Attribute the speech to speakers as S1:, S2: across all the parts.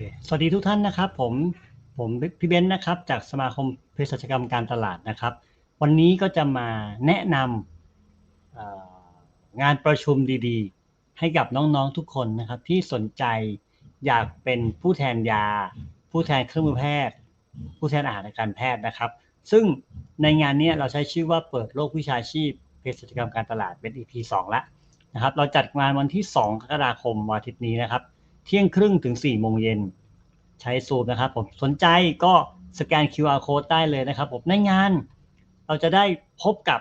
S1: คสวัสดีทุกท่านนะครับ ผมผมพี่เบนซ์นะครับ จากสมาคมเภสัชกรรมการตลาดนะครับ วันนี้ก็จะมาแนะนำงานประชุมดีๆ ให้กับน้องๆทุกคนนะครับ ที่สนใจอยากเป็นผู้แทนยา ผู้แทนเครื่องมือแพทย์ ผู้แทนอาหารการแพทย์นะครับ ซึ่งในงานนี้เราใช้ชื่อว่าเปิดโลกวิชาชีพเภสัชกรรมการตลาดเป็น EP 2แล้วนะครับ เราจัดงานวันที่ 2 กรกฎาคมวันอาทิตย์นี้นะครับ ที่ยงครึ่งถึง4โมงเย็นใช้ซูมนะครับผมสนใจก็สแกน QR code ได้เลยนะครับผมในงานเราจะได้พบกับ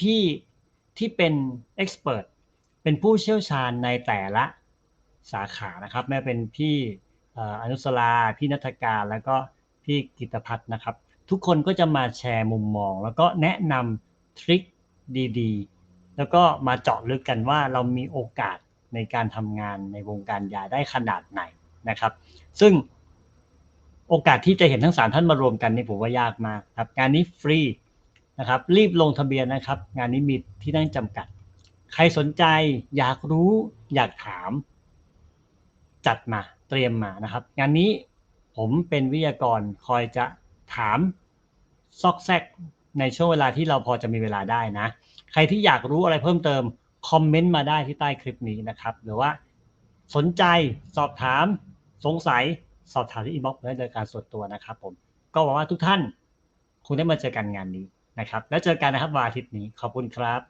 S1: พี่ๆที่เป็นเอ็กซ์เพรสเป็นผู้เชี่ยวชาญในแต่ละสาขานะครับ แม้เป็นพี่อนุสราพี่นัฐการแล้วก็พี่กิตพัฒน์นะครับ ทุกคนก็จะมาแชร์มุมมอง แล้วก็แนะนำทริคดีๆ แล้วก็มาเจาะลึกกันว่าเรามีโอกาส ในการทำงานในวงการยาได้ขนาดไหนนะครับ ซึ่งโอกาสที่จะเห็นทั้งสามท่านมารวมกันนี่ผมว่ายากมากครับ งานนี้ฟรีนะครับ รีบลงทะเบียนนะครับ งานนี้มีที่นั่งจำกัด ใครสนใจอยากรู้อยากถาม จัดมาเตรียมมานะครับ งานนี้ผมเป็นวิทยากรคอยจะถามซอกแซกในช่วงเวลาที่เราพอจะมีเวลาได้นะ ใครที่อยากรู้อะไรเพิ่มเติม คอมเมนต์มาได้ที่ใต้คลิปนี้นะครับ หรือว่าสนใจสอบถามสงสัยสอบถามที่อินบ็อกซ์ได้โดยการส่วนตัวนะครับผมก็หวังว่าทุกท่านคงได้มาเจอกันงานนี้นะครับ แล้วเจอกันนะครับวันอาทิตย์นี้ขอบคุณครับ